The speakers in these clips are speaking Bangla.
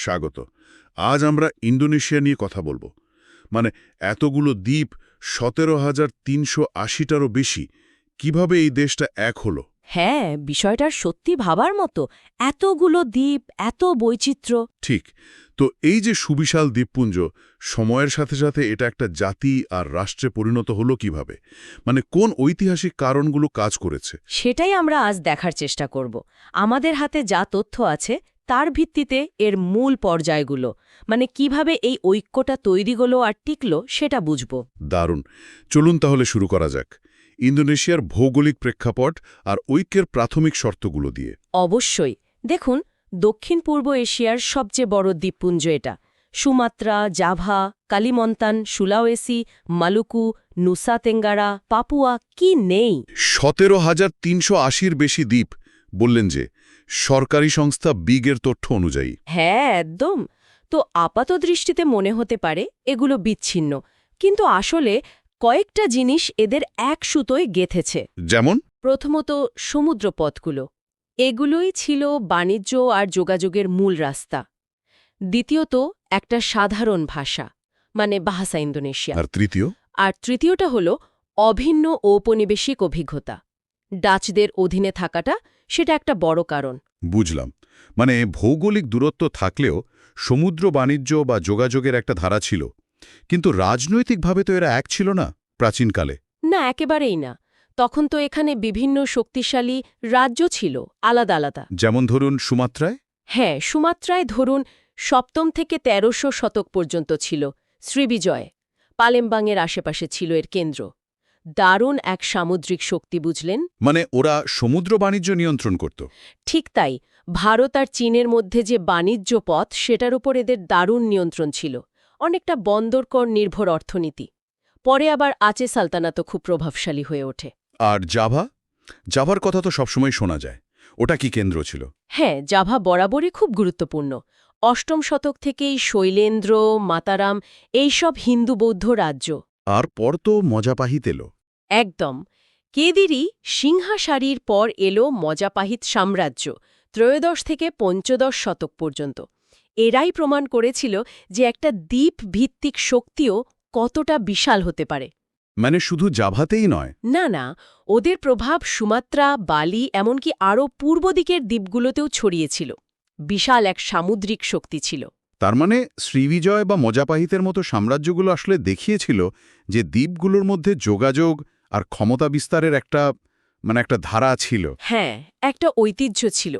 স্বাগত। আজ আমরা ইন্দোনেশিয়া নিয়ে কথা বলব। মানে এতগুলো দ্বীপ সতেরো হাজার তিনশো আশিটারও বেশি। কীভাবে এই দেশটা এক হলো? হ্যাঁ বিষয়টা সত্যি ভাবার মতো। এতগুলো দ্বীপ এত বৈচিত্র্য। ঠিক। তো এই যে সুবিশাল দ্বীপপুঞ্জ সময়ের সাথে সাথে এটা একটা জাতি আর রাষ্ট্রে পরিণত হলো কীভাবে? মানে কোন ঐতিহাসিক কারণগুলো কাজ করেছে? সেটাই আমরা আজ দেখার চেষ্টা করব। আমাদের হাতে যা তথ্য আছে তার ভিত্তিতে এর মূল পর্যায়গুলো মানে কীভাবে এই ঐক্যটা তৈরি হলো আর টিকলো সেটা বুঝব। দারুণ। চলুন তাহলে শুরু করা যাক। ইন্দোনেশিয়ার ভৌগোলিক প্রেক্ষাপট আর ঐক্যের প্রাথমিক শর্তগুলো দিয়ে। অবশ্যই। দেখুন দক্ষিণ পূর্ব এশিয়ার সবচেয়ে বড় দ্বীপপুঞ্জ এটা। Sumatra Java Kalimantan Sulawesi Maluku Nusa Tenggara Papua কি নেই? সতেরো হাজার তিনশো আশির বেশি দ্বীপ বললেন যে সরকারি সংস্থা বিগের তথ্য অনুযায়ী। হ্যাঁ একদম। তো আপাত দৃষ্টিতে মনে হতে পারে এগুলো বিচ্ছিন্ন। কিন্তু আসলে কয়েকটা জিনিস এদের এক সুতোয় গেথেছে। যেমন? প্রথমত সমুদ্রপথগুলো। এগুলোই ছিল বাণিজ্য আর যোগাযোগের মূল রাস্তা। দ্বিতীয়ত একটা সাধারণ ভাষা মানে বাহাসা ইন্দোনেশিয়া আর তৃতীয়? আর তৃতীয়টা হল অভিন্ন ঔপনিবেশিক অভিজ্ঞতা। ডাচদের অধীনে থাকাটা সেটা একটা বড় কারণ। বুঝলাম। মানে ভৌগোলিক দূরত্ব থাকলেও সমুদ্র বাণিজ্য বা যোগাযোগের একটা ধারা ছিল। কিন্তু রাজনৈতিকভাবে তো এরা এক ছিল না প্রাচীনকালে। না একেবারেই না। তখন তো এখানে বিভিন্ন শক্তিশালী রাজ্য ছিল আলাদা আলাদা। যেমন ধরুন সুমাত্রায়? হ্যাঁ সুমাত্রায় ধরুন সপ্তম থেকে তেরোশো শতক পর্যন্ত ছিল শ্রীবিজয়। পালেমবাংয়ের আশেপাশে ছিল এর কেন্দ্র। দারুণ এক সামুদ্রিক শক্তি বুঝলেন? মানে ওরা সমুদ্র বাণিজ্য নিয়ন্ত্রণ করত। ঠিক তাই ভারত আর চীনের মধ্যে যে বাণিজ্য পথ সেটার উপর এদের দারুণ নিয়ন্ত্রণ ছিল। অনেকটা বন্দরকর নির্ভর অর্থনীতি। পরে আবার আচে সালতানাতও খুব প্রভাবশালী হয়ে ওঠে। আর জাভা? জাভার কথা তো সবসময় শোনা যায়। ওটা কি কেন্দ্র ছিল? হ্যাঁ জাভা বরাবরই খুব গুরুত্বপূর্ণ। অষ্টম শতক থেকেই শৈলেন্দ্র মাতারাম এইসব হিন্দু বৌদ্ধ রাজ্য। আর পর তো মজাপাহিত এলো। একদম। কেদিরই সিংহাসারির পর এলো মজাপাহিত সাম্রাজ্য ত্রয়োদশ থেকে পঞ্চদশ শতক পর্যন্ত। এরাই প্রমাণ করেছিল যে একটা দ্বীপ ভিত্তিক শক্তিও কতটা বিশাল হতে পারে। মানে শুধু জাভাতেই নয়। না না ওদের প্রভাব সুমাত্রা বালি এমনকি আরও পূর্ব দিকের দ্বীপগুলোতেও ছড়িয়েছিল। বিশাল এক সামুদ্রিক শক্তি ছিল। তার মানে শ্রীবিজয় বা মজাপাহিতের মতো সাম্রাজ্যগুলো আসলে দেখিয়েছিল যে দ্বীপগুলোর মধ্যে যোগাযোগ আর ক্ষমতা বিস্তারের একটা মানে একটা ধারা ছিল। হ্যাঁ একটা ঐতিহ্য ছিল।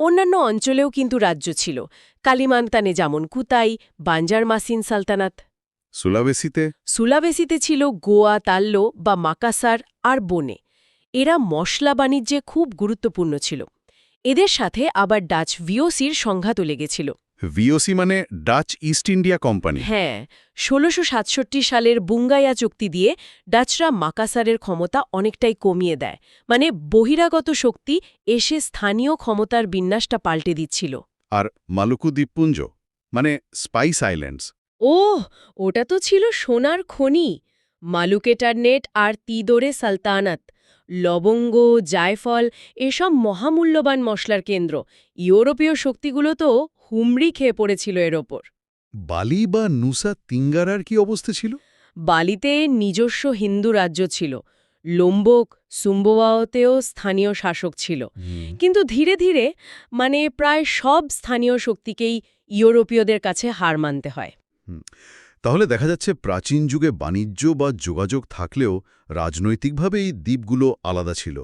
অন্যান্য অঞ্চলেও কিন্তু রাজ্য ছিল। কালিমান্তানে যেমন কুতাই বাঞ্জার মাসিন সালতানাত। সুলাবেসিতে সুলাবেসিতে ছিল গোয়া তাল্লো বা মাকাসার আর বনে। এরা মশলা বাণিজ্যে খুব গুরুত্বপূর্ণ ছিল। এদের সাথে আবার ডাচ ভিওসির সংঘাতও লেগেছিল। ভিওসি মানে ডাচ ইস্ট ইন্ডিয়া কোম্পানি হ্যাঁ ষোলোশো সাতষট্টি সালের বুঙ্গাইয়া চুক্তি দিয়ে ডাচরা মাকাসারের ক্ষমতা অনেকটাই কমিয়ে দেয়। মানে বহিরাগত শক্তি এসে স্থানীয় ক্ষমতার বিন্যাসটা পাল্টে দিচ্ছিল। আর মালুকু দ্বীপপুঞ্জ মানে স্পাইস আইল্যান্ডস ওহ ওটা তো ছিল সোনার খনি। মালুকেটারনেট আর তিদোরে সালতানাত। লবঙ্গ জায়ফল এসব মহামূল্যবান মশলার কেন্দ্র। ইউরোপীয় শক্তিগুলো তো হুমড়ি খেয়ে পড়েছিল এর ওপর। বালি বা নুসা তিঙ্গারার কি অবস্থা ছিল? বালিতে নিজস্ব হিন্দু রাজ্য ছিল। লোম্বক সুম্বোয়াওতেও স্থানীয় শাসক ছিল। কিন্তু ধীরে ধীরে মানে প্রায় সব স্থানীয় শক্তিকেই ইউরোপীয়দের কাছে হার মানতে হয়। তাহলে দেখা যাচ্ছে প্রাচীন যুগে বাণিজ্য বা যোগাযোগ থাকলেও রাজনৈতিকভাবে এই দ্বীপগুলো আলাদা ছিল।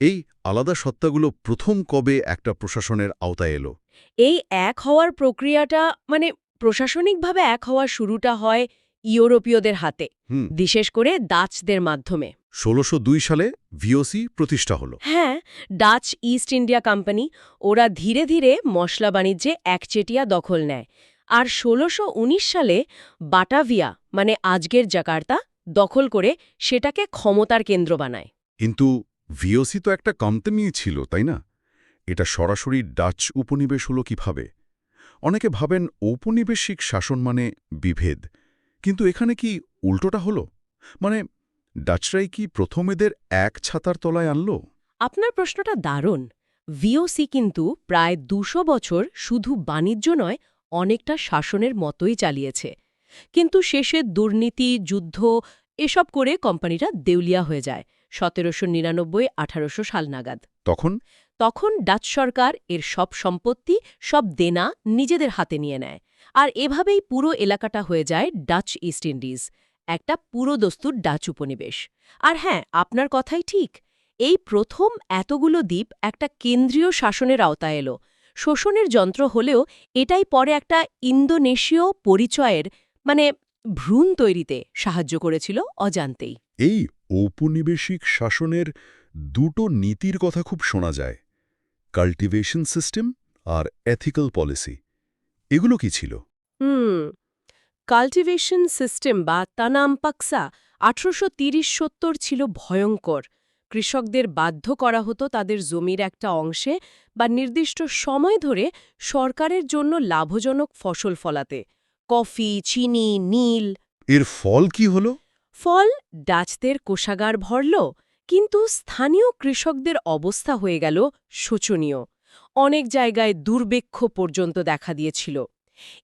এই আলাদা সত্তাগুলো প্রথম কবে একটা প্রশাসনের আওতায় এলো? এই এক হওয়ার প্রক্রিয়াটা মানে প্রশাসনিকভাবে এক হওয়ার শুরুটা হয় ইউরোপীয়দের হাতে বিশেষ করে ডাচদের মাধ্যমে। ষোলোশো সালে ভিওসি প্রতিষ্ঠা হলো। হ্যাঁ ডাচ ইস্ট ইন্ডিয়া কোম্পানি ওরা ধীরে ধীরে মশলা বাণিজ্যে একচেটিয়া দখল নেয়। আর ষোলোশো সালে বাটাভিয়া মানে আজকের জাকার্তা দখল করে সেটাকে ক্ষমতার কেন্দ্র বানায়। কিন্তু ভিওসি তো একটা কোম্পানি ছিল তাই না? এটা সরাসরি ডাচ উপনিবেশ হলো কীভাবে? অনেকে ভাবেন ঔপনিবেশিক শাসন মানে বিভেদ কিন্তু এখানে কি উল্টোটা হলো? মানে ডাচরাই কি প্রথম এদের এক ছাতার তলায় আনল? আপনার প্রশ্নটা দারুণ। ভিওসি কিন্তু প্রায় দুশো বছর শুধু বাণিজ্য নয় অনেকটা শাসনের মতোই চালিয়েছে। কিন্তু শেষে দুর্নীতি যুদ্ধ এসব করে কোম্পানিটা দেউলিয়া হয়ে যায় সতেরোশো নিরানব্বই আঠারোশো সাল নাগাদ। তখন? তখন ডাচ সরকার এর সব সম্পত্তি সব দেনা নিজেদের হাতে নিয়ে নেয়। আর এভাবেই পুরো এলাকাটা হয়ে যায় ডাচ ইস্ট ইন্ডিজ একটা পুরো দস্তুর ডাচ উপনিবেশ। আর হ্যাঁ আপনার কথাই ঠিক এই প্রথম এতগুলো দ্বীপ একটা কেন্দ্রীয় শাসনের আওতায় এলো শোষণের যন্ত্র হলেও এটাই পরে একটা ইন্দোনেশীয় পরিচয়ের মানে ভ্রূণ তৈরিতে সাহায্য করেছিল অজান্তেই। এই ঔপনিবেশিক শাসনের দুটো নীতির কথা খুব শোনা যায় কাল্টিভেশন সিস্টেম আর এথিক্যাল পলিসি। এগুলো কি ছিল? হুম কাল্টিভেশন সিস্টেম বা তানাম পাকসা আঠারোশো তিরিশ সত্তর ছিল ভয়ঙ্কর। কৃষকদের বাধ্য করা হতো তাদের জমির একটা অংশে বা নির্দিষ্ট সময় ধরে সরকারের জন্য লাভজনক ফসল ফলাতে। কফি চিনি নীল। এর ফল কি হলো? ফল ডাচদের কোষাগার ভরল কিন্তু স্থানীয় কৃষকদের অবস্থা হয়ে গেল শোচনীয়। অনেক জায়গায় দুর্ভিক্ষ পর্যন্ত দেখা দিয়েছিল।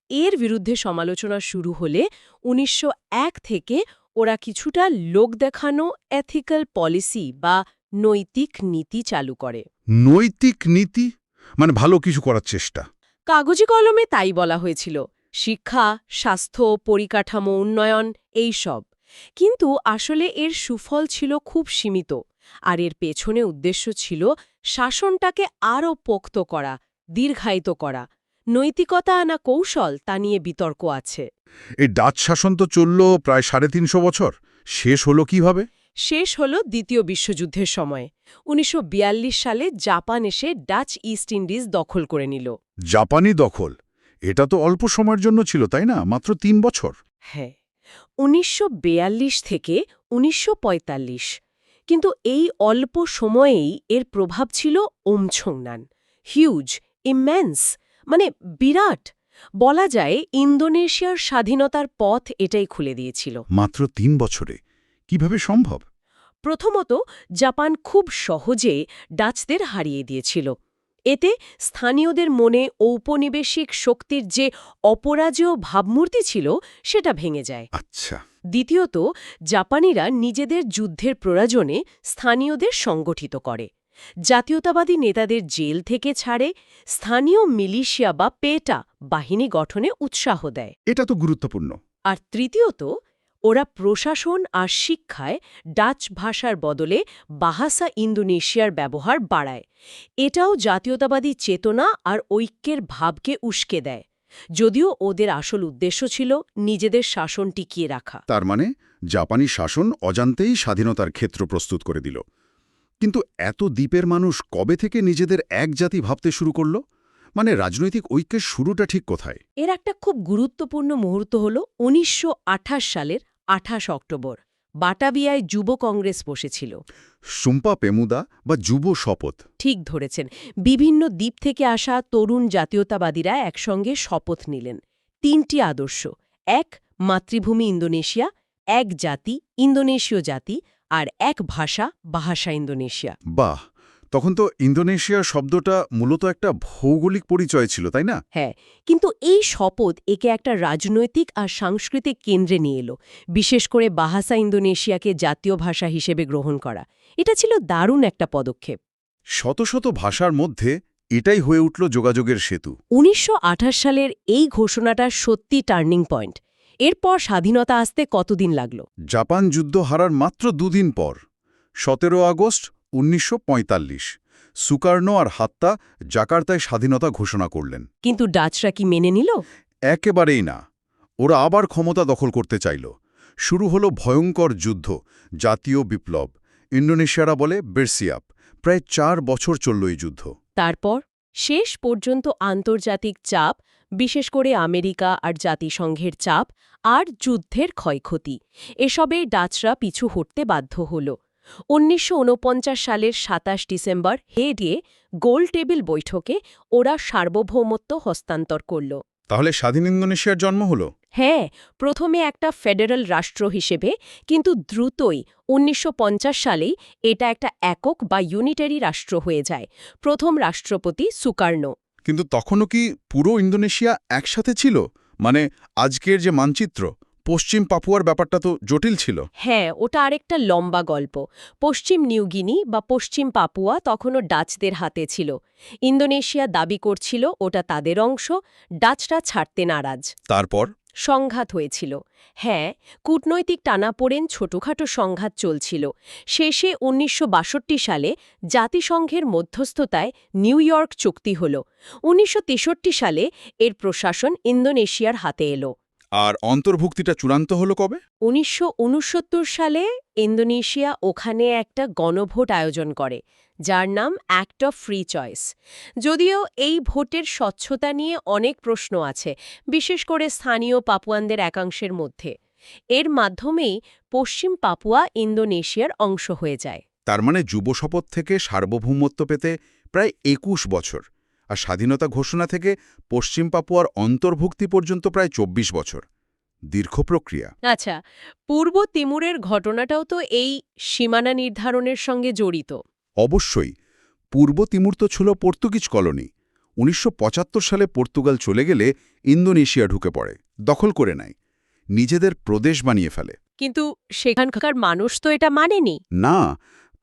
এর বিরুদ্ধে সমালোচনা শুরু হলে উনিশশো এক থেকে ওরা কিছুটা লোক দেখানো এথিক্যাল পলিসি বা নৈতিক নীতি চালু করে। নৈতিক নীতি? মানে ভালো কিছু করার চেষ্টা। কাগজে কলমে তাই বলা হয়েছিল শিক্ষা স্বাস্থ্য পরিকাঠামো উন্নয়ন এই সব। কিন্তু আসলে এর সুফল ছিল খুব সীমিত আর এর পেছনে উদ্দেশ্য ছিল শাসনটাকে আরও পোক্ত করা দীর্ঘায়িত করা নৈতিকতা আনা কৌশল তা নিয়ে বিতর্ক আছে। এই ডাচ শাসন তো চলল প্রায় সাড়ে তিনশো বছর। শেষ হলো কীভাবে? শেষ হল দ্বিতীয় বিশ্বযুদ্ধের সময়। উনিশশো বিয়াল্লিশ সালে জাপান এসে ডাচ ইস্ট ইন্ডিজ দখল করে নিল। জাপানি দখল? এটা তো অল্প সময়ের জন্য ছিল তাই না? মাত্র তিন বছর। হ্যাঁ উনিশশো থেকে উনিশশো পঁয়তাল্লিশ। কিন্তু এই অল্প সময়েই এর প্রভাব ছিল ওমছংনান। হিউজ ইমেন্স মানে বিরাট। বলা যায় ইন্দোনেশিয়ার স্বাধীনতার পথ এটাই খুলে দিয়েছিল। মাত্র তিন বছরে। কীভাবে সম্ভব? প্রথমত জাপান খুব সহজে ডাচদের হারিয়ে দিয়েছিল। এতে স্থানীয়দের মনে ঔপনিবেশিক শক্তির যে অপরাজেয় ভাবমূর্তি ছিল সেটা ভেঙে যায়। আচ্ছা। দ্বিতীয়ত জাপানিরা নিজেদের যুদ্ধের প্রয়োজনে স্থানীয়দের সংগঠিত করে। জাতীয়তাবাদী নেতাদের জেল থেকে ছাড়ে স্থানীয় মিলিশিয়া বা পেটা বাহিনী গঠনে উৎসাহ দেয়। এটা তো গুরুত্বপূর্ণ। আর তৃতীয়ত ওরা প্রশাসন আর শিক্ষায় ডাচ ভাষার বদলে বাহাসা ইন্দোনেশিয়ার ব্যবহার বাড়ায়। এটাও জাতীয়তাবাদী চেতনা আর ঐক্যের ভাবকে উস্কে দেয়। যদিও ওদের আসল উদ্দেশ্য ছিল নিজেদের শাসন টিকিয়ে রাখা। তার মানে জাপানি শাসন অজান্তেই স্বাধীনতার ক্ষেত্র প্রস্তুত করে দিল। কিন্তু এত দ্বীপের মানুষ কবে থেকে নিজেদের এক জাতি ভাবতে শুরু করল? মানে রাজনৈতিক ঐক্যের শুরুটা ঠিক কোথায়? এর একটা খুব গুরুত্বপূর্ণ মুহূর্ত হল উনিশশো আঠাশ সালের আঠাশ অক্টোবর। বাটাবিয়ায় যুব কংগ্রেস বসেছিল। সুম্পা পেমুদা বা যুব শপথ। ঠিক ধরেছেন। বিভিন্ন দ্বীপ থেকে আসা তরুণ জাতীয়তাবাদীরা একসঙ্গে শপথ নিলেন। তিনটি আদর্শ। এক মাতৃভূমি ইন্দোনেশিয়া এক জাতি ইন্দোনেশীয় জাতি আর এক ভাষা বাহাসা ইন্দোনেশিয়া। বাহ তখন তো ইন্দোনেশিয়া শব্দটা মূলত একটা ভৌগোলিক পরিচয় ছিল তাই না? হ্যাঁ কিন্তু এই শপথ একে একটা রাজনৈতিক আর সাংস্কৃতিক কেন্দ্রে নিয়ে এলো বিশেষ করে বাহাসা ইন্দোনেশিয়াকে জাতীয় ভাষা হিসেবে গ্রহণ করা। এটা ছিল দারুণ একটা পদক্ষেপ। শত শত ভাষার মধ্যে এটাই হয়ে উঠল যোগাযোগের সেতু। উনিশশো আঠাশ সালের এই ঘোষণাটা সত্যি টার্নিং পয়েন্ট। এরপর স্বাধীনতা আসতে কতদিন লাগল? জাপান যুদ্ধ হারার মাত্র দুদিন পর সতেরো আগস্ট উনিশশো সুকার্নো আর হাত্তা জাকার্তায় স্বাধীনতা ঘোষণা করলেন। কিন্তু ডাচরা কি মেনে নিল? একেবারেই না। ওরা আবার ক্ষমতা দখল করতে চাইল। শুরু হলো ভয়ঙ্কর যুদ্ধ জাতীয় বিপ্লব। ইন্দোনেশিয়ারা বলে বেরসিয়াপ। প্রায় চার বছর চলল এই যুদ্ধ। তারপর? শেষ পর্যন্ত আন্তর্জাতিক চাপ বিশেষ করে আমেরিকা আর জাতিসংঘের চাপ আর যুদ্ধের ক্ষয়ক্ষতি। এসবে ডাচরা পিছু হটতে বাধ্য হল। উনিশশো ঊনপঞ্চাশ সালের সাতাশ ডিসেম্বর হেডিয়ে গোল টেবিল বৈঠকে ওরা সার্বভৌমত্ব হস্তান্তর করল। তাহলে স্বাধীন ইন্দোনেশিয়ার জন্ম হলো? হ্যাঁ প্রথমে একটা ফেডারেল রাষ্ট্র হিসেবে কিন্তু দ্রুতই উনিশশো পঞ্চাশ সালেই এটা একটা একক বা ইউনিটারি রাষ্ট্র হয়ে যায়। প্রথম রাষ্ট্রপতি সুকার্নো। কিন্তু তখনও কি পুরো ইন্দোনেশিয়া একসাথে ছিল? মানে আজকের যে মানচিত্র পশ্চিম পাপুয়ার ব্যাপারটা তো জটিল ছিল। হ্যাঁ ওটা আরেকটা লম্বা গল্প। পশ্চিম নিউগিনি বা পশ্চিম পাপুয়া তখনও ডাচদের হাতে ছিল। ইন্দোনেশিয়া দাবি করছিল ওটা তাদের অংশ ডাচরা ছাড়তে নারাজ। তারপর? সংঘাত হয়েছিল। হ্যাঁ কূটনৈতিক টানাপোড়েন ছোটখাটো সংঘাত চলছিল। শেষে উনিশশো বাষট্টি সালে জাতিসংঘের মধ্যস্থতায় নিউ ইয়র্ক চুক্তি হল। উনিশশো তেষট্টি সালে এর প্রশাসন ইন্দোনেশিয়ার হাতে এলো। আর অন্তর্ভুক্তিটা চূড়ান্ত হলো কবে? উনিশশো উনসত্তর সালে ইন্দোনেশিয়া ওখানে একটা গণভোট আয়োজন করে যার নাম অ্যাক্ট অফ ফ্রি চয়েস যদিও এই ভোটের স্বচ্ছতা নিয়ে অনেক প্রশ্ন আছে বিশেষ করে স্থানীয় পাপুয়ানদের একাংশের মধ্যে। এর মাধ্যমেই পশ্চিম পাপুয়া ইন্দোনেশিয়ার অংশ হয়ে যায়। তার মানে যুব শপথ থেকে সার্বভৌমত্ব পেতে প্রায় একুশ বছর। আর স্বাধীনতা ঘোষণা থেকে পশ্চিম পাপুয়ার অন্তর্ভুক্তি পর্যন্ত প্রায় ২৪ বছর। দীর্ঘ প্রক্রিয়া। আচ্ছা পূর্ব তিমুরের ঘটনাটাও তো এই সীমানা নির্ধারণের সঙ্গে জড়িত। অবশ্যই পূর্ব তিমুর তো ছিল পর্তুগিজ কলোনি। উনিশশো পঁচাত্তর সালে পর্তুগাল চলে গেলে ইন্দোনেশিয়া ঢুকে পড়ে দখল করে নেয় নিজেদের প্রদেশ বানিয়ে ফেলে। কিন্তু সেখানকার মানুষ তো এটা মানেনি। না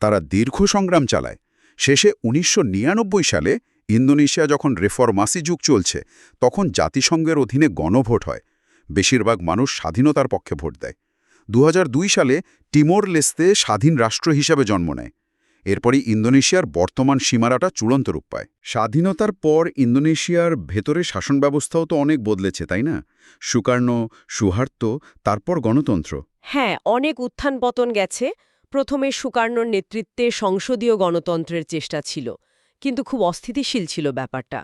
তারা দীর্ঘ সংগ্রাম চালায়। শেষে উনিশশো নিরানব্বই সালে ইন্দোনেশিয়া যখন রেফরমাসি যুগ চলছে, তখন জাতিসংঘের অধীনে গণভোট হয়। বেশিরভাগ মানুষ স্বাধীনতার পক্ষে ভোট দেয়। দু হাজার দুই সালে টিমোর লেস্তে স্বাধীন রাষ্ট্র হিসাবে জন্ম নেয়। এরপরই ইন্দোনেশিয়ার বর্তমান সীমারাটা চূড়ান্ত রূপ পায়। স্বাধীনতার পর ইন্দোনেশিয়ার ভেতরে শাসন ব্যবস্থাও তো অনেক বদলেছে, তাই না? সুকার্ণ, সুহার্ত, তারপর গণতন্ত্র। হ্যাঁ অনেক উত্থান পতন গেছে। প্রথমে সুকার্ণর নেতৃত্বে সংসদীয় গণতন্ত্রের চেষ্টা ছিল। কিন্তু খুব অস্থিতিশীল ছিল ব্যাপারটা।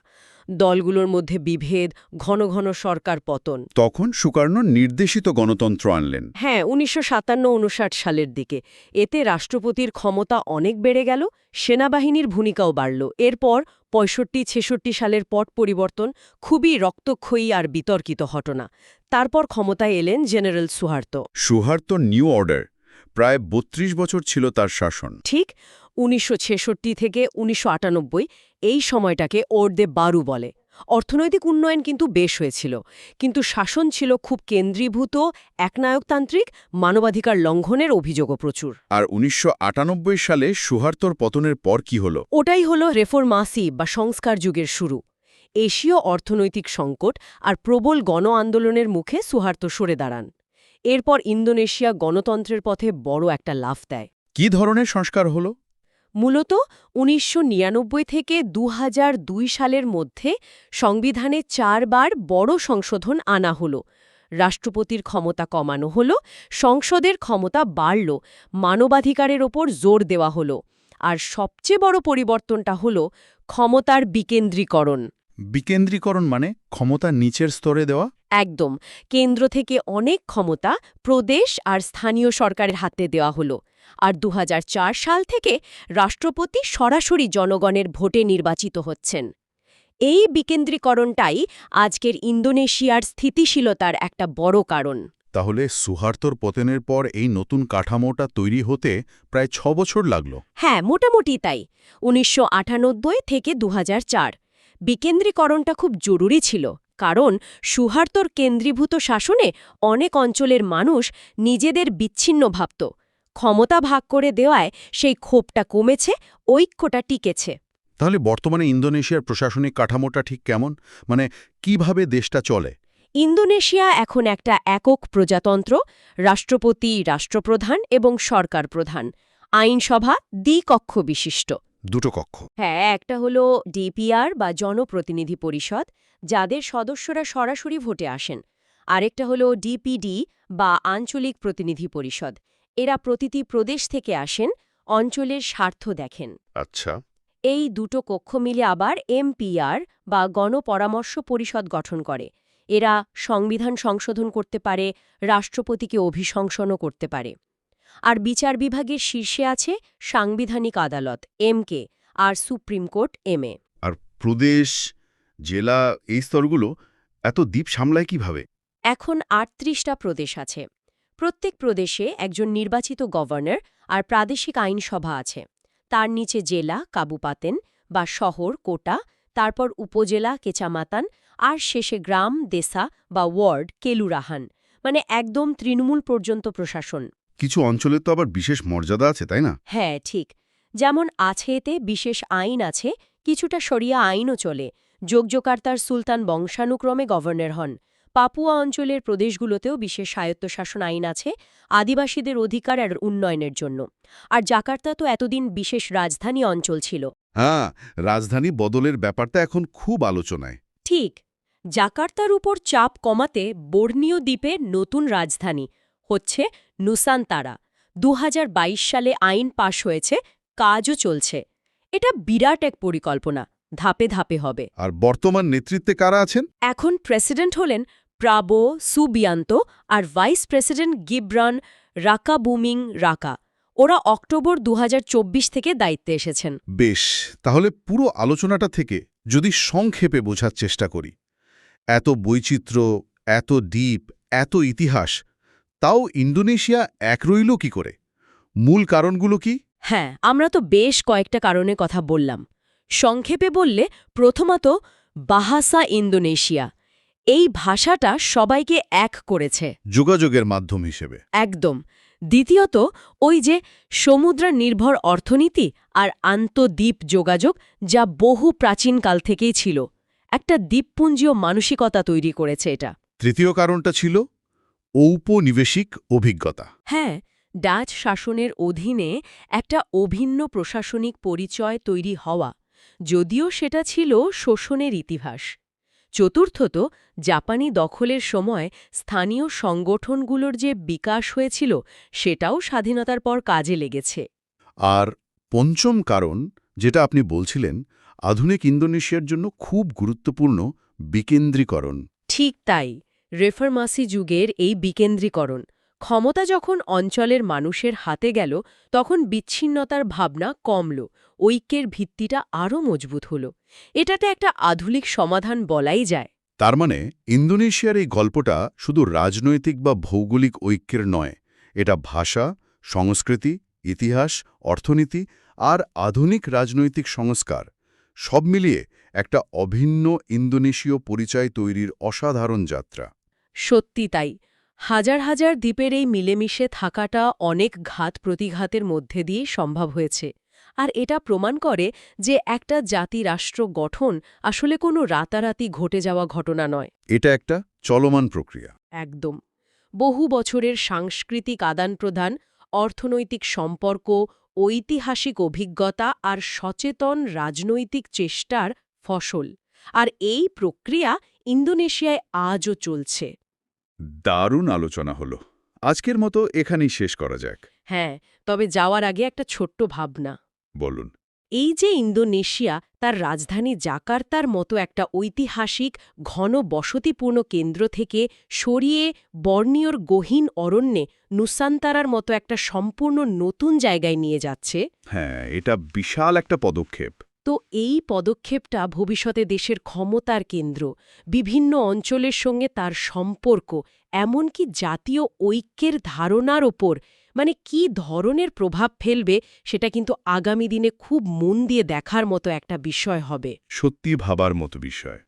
দলগুলোর মধ্যে বিভেদ ঘন ঘন সরকার পতন। তখন সুকার্ণ নির্দেশিত গণতন্ত্র আনলেন। হ্যাঁ উনিশশো সাতান্ন উনষাট সালের দিকে। এতে রাষ্ট্রপতির ক্ষমতা অনেক বেড়ে গেল সেনাবাহিনীর ভূমিকাও বাড়ল। এরপর পঁয়ষট্টি ছেষট্টি সালের পট পরিবর্তন খুবই রক্তক্ষয়ী আর বিতর্কিত ঘটনা। তারপর ক্ষমতায় এলেন general Suharto. Suharto new order. প্রায় ৩২ বছর ছিল তার শাসন। ঠিক। উনিশশো ছেষট্টি থেকে উনিশশো আটানব্বই এই সময়টাকে ওর্দে বারু বলে। অর্থনৈতিক উন্নয়ন কিন্তু বেশ হয়েছিল কিন্তু শাসন ছিল খুব কেন্দ্রীভূত একনায়কতান্ত্রিক মানবাধিকার লঙ্ঘনের অভিযোগও প্রচুর। আর উনিশশো আটানব্বই সালে সুহার্তর পতনের পর কি হল? ওটাই হল রেফরমাসি বা সংস্কার যুগের শুরু। এশীয় অর্থনৈতিক সংকট আর প্রবল গণ আন্দোলনের মুখে সুহার্ত সরে দাঁড়ান। এরপর ইন্দোনেশিয়া গণতন্ত্রের পথে বড় একটা লাফ দেয়। কি ধরনের সংস্কার হল? মূলত উনিশশো নিরানব্বই থেকে দু হাজার দুই সালের মধ্যে সংবিধানে চারবার বড় সংশোধন আনা হল। রাষ্ট্রপতির ক্ষমতা কমানো হল সংসদের ক্ষমতা বাড়ল মানবাধিকারের ওপর জোর দেওয়া হল আর সবচেয়ে বড় পরিবর্তনটা হল ক্ষমতার বিকেন্দ্রীকরণ। বিকেন্দ্রীকরণ মানে ক্ষমতা নিচের স্তরে দেওয়া? একদম। কেন্দ্র থেকে অনেক ক্ষমতা প্রদেশ আর স্থানীয় সরকারের হাতে দেওয়া হলো। আর দু হাজার চার সাল থেকে রাষ্ট্রপতি সরাসরি জনগণের ভোটে নির্বাচিত হচ্ছেন। এই বিকেন্দ্রীকরণটাই আজকের ইন্দোনেশিয়ার স্থিতিশীলতার একটা বড় কারণ। তাহলে সুহার্তর পতনের পর এই নতুন কাঠামোটা তৈরি হতে প্রায় ছ বছর লাগল? হ্যাঁ মোটামুটি তাই। উনিশশো আটানব্বই থেকে দু হাজার চার বিকেন্দ্রীকরণটা খুব জরুরি ছিল কারণ সুহার্তর কেন্দ্রীভূত শাসনে অনেক অঞ্চলের মানুষ নিজেদের বিচ্ছিন্ন ভাবত। ক্ষমতা ভাগ করে দেওয়ায় সেই ক্ষোভটা কমেছে ঐক্যটা টিকেছে। তাহলে বর্তমানে ইন্দোনেশিয়ার প্রশাসনিক কাঠামোটা ঠিক কেমন? মানে কীভাবে দেশটা চলে? ইন্দোনেশিয়া এখন একটা একক প্রজাতন্ত্র রাষ্ট্রপতি রাষ্ট্রপ্রধান এবং সরকার প্রধান। আইনসভা দ্বিকক্ষ বিশিষ্ট। দুটো কক্ষ। হ্যাঁ একটা হলো ডিপিআর বা জনপ্রতিনিধি পরিষদ যাদের সদস্যরা সরাসরি ভোটে আসেন। আরেকটা হলো ডিপিডি বা আঞ্চলিক প্রতিনিধি পরিষদ। এরা প্রতিটি প্রদেশ থেকে আসেন অঞ্চলের স্বার্থ দেখেন। আচ্ছা। এই দুটো কক্ষ মিলে আবার এমপিআর বা গণপরামর্শ পরিষদ গঠন করে। এরা সংবিধান সংশোধন করতে পারে রাষ্ট্রপতিকে অভিশংসনও করতে পারে। আর বিচার বিভাগের শীর্ষে আছে সাংবিধানিক আদালত এমকে আর সুপ্রিম কোর্ট এম আর প্রদেশ জেলা এই স্তরগুলো এত দ্বীপ সামলায় কীভাবে? এখন আটত্রিশটা প্রদেশ আছে। প্রত্যেক প্রদেশে একজন নির্বাচিত গভর্নর আর প্রাদেশিক আইনসভা আছে। তার নিচে জেলা কাবু পাতেন বা শহর কোটা তারপর উপজেলা কেচামাতান আর শেষে গ্রাম দেসা বা ওয়ার্ড কেলুরাহান। মানে একদম তৃণমূল পর্যন্ত প্রশাসন। কিছু অঞ্চলে তো আবার বিশেষ মর্যাদা আছে তাই না? হ্যাঁ ঠিক। যেমন আছে এতে বিশেষ আইন আছে কিছুটা সরিয়া আইনও চলে। যোগযোকার্তার সুলতান বংশানুক্রমে গভর্নর হন। পাপুয়া অঞ্চলের প্রদেশগুলোতেও বিশেষ স্বায়ত্তশাসন আইন আছে আদিবাসীদের অধিকার আর উন্নয়নের জন্য। আর জাকার্তা তো এতদিন বিশেষ রাজধানী অঞ্চল ছিল। হ্যাঁ রাজধানী বদলের ব্যাপারটা এখন খুব আলোচনায়। ঠিক জাকার্তার উপর চাপ কমাতে বর্ণীয় দ্বীপে নতুন রাজধানী হচ্ছে নুসানতারা। দু সালে আইন পাশ হয়েছে কাজও চলছে। এটা বিরাট এক পরিকল্পনা ধাপে ধাপে হবে। আর বর্তমান নেতৃত্বে কারা আছেন? এখন প্রেসিডেন্ট হলেন প্রাবো সুবিয়ান্ত আর ভাইস প্রেসিডেন্ট গিব্রান রাকাবুমিং রাকা। ওরা অক্টোবর দু হাজার চব্বিশ থেকে দায়িত্বে এসেছেন। বেশ তাহলে পুরো আলোচনাটা থেকে যদি সংক্ষেপে বোঝার চেষ্টা করি। এত বৈচিত্র্য এত দ্বীপ এত ইতিহাস তাও ইন্দোনেশিয়া এক রইল কি করে? মূল কারণগুলো কি? হ্যাঁ আমরা তো বেশ কয়েকটা কারণে কথা বললাম। সংক্ষেপে বললে প্রথমত বাহাসা ইন্দোনেশিয়া এই ভাষাটা সবাইকে এক করেছে। যোগাযোগের মাধ্যম হিসেবে। একদম। দ্বিতীয়ত ওই যে সমুদ্র নির্ভর অর্থনীতি আর আন্তদ্বীপ যোগাযোগ যা বহু প্রাচীনকাল থেকেই ছিল। একটা দ্বীপপুঞ্জীয় মানসিকতা তৈরি করেছে এটা। তৃতীয় কারণটা ছিল ঔপনিবেশিক অভিজ্ঞতা। হ্যাঁ ডাচ শাসনের অধীনে একটা অভিন্ন প্রশাসনিক পরিচয় তৈরি হওয়া যদিও সেটা ছিল শোষণের ইতিহাস। চতুর্থত জাপানি দখলের সময় স্থানীয় সংগঠনগুলোর যে বিকাশ হয়েছিল সেটাও স্বাধীনতার পর কাজে লেগেছে। আর পঞ্চম কারণ যেটা আপনি বলছিলেন আধুনিক ইন্দোনেশিয়ার জন্য খুব গুরুত্বপূর্ণ বিকেন্দ্রীকরণ। ঠিক তাই রেফারমাসি যুগের এই বিকেন্দ্রীকরণ। ক্ষমতা যখন অঞ্চলের মানুষের হাতে গেল তখন বিচ্ছিন্নতার ভাবনা কমল ঐক্যের ভিত্তিটা আরও মজবুত হল। এটাতে একটা আধুনিক সমাধান বলাই যায়। তার মানে ইন্দোনেশিয়ার এই গল্পটা শুধু রাজনৈতিক বা ভৌগোলিক ঐক্যের নয় এটা ভাষা সংস্কৃতি ইতিহাস অর্থনীতি আর আধুনিক রাজনৈতিক সংস্কার সব মিলিয়ে একটা অভিন্ন ইন্দোনেশীয় পরিচয় তৈরির অসাধারণ যাত্রা। সত্যি তাই। হাজার হাজার দ্বীপের এই মিলেমিশে থাকাটা অনেক ঘাত প্রতিঘাতের মধ্যে দিয়ে সম্ভব হয়েছে। আর এটা প্রমাণ করে যে একটা জাতি রাষ্ট্র গঠন আসলে কোনো রাতারাতি ঘটে যাওয়া ঘটনা নয়। এটা একটা চলমান প্রক্রিয়া। একদম। বহু বছরের সাংস্কৃতিক আদান-প্রদান অর্থনৈতিক সম্পর্ক ঐতিহাসিক অভিজ্ঞতা আর সচেতন রাজনৈতিক চেষ্টার ফসল। আর এই প্রক্রিয়া ইন্দোনেশিয়ায় আজও চলছে। দারুণ আলোচনা হলো। আজকের মতো এখানেই শেষ করা যাক। হ্যাঁ তবে যাওয়ার আগে একটা ছোট্ট ভাবনা। বলুন। এই যে ইন্দোনেশিয়া তার রাজধানী জাকার্তার মতো একটা ঐতিহাসিক ঘন বসতিপূর্ণ কেন্দ্র থেকে সরিয়ে বর্নিয়র গহীন অরণ্যে নুসান্তারার মতো একটা সম্পূর্ণ নতুন জায়গায় নিয়ে যাচ্ছে। হ্যাঁ এটা বিশাল একটা পদক্ষেপ। তো এই পদক্ষেপটা ভবিষ্যতে দেশের ক্ষমতার কেন্দ্র, বিভিন্ন অঞ্চলের সঙ্গে তার সম্পর্ক, এমনকি জাতীয় ঐক্যের ধারণার ওপর মানে কি ধরনের প্রভাব ফেলবে সেটা কিন্তু আগামী দিনে খুব মন দিয়ে দেখার মতো একটা বিষয় হবে। সত্যি ভাবার মতো বিষয়।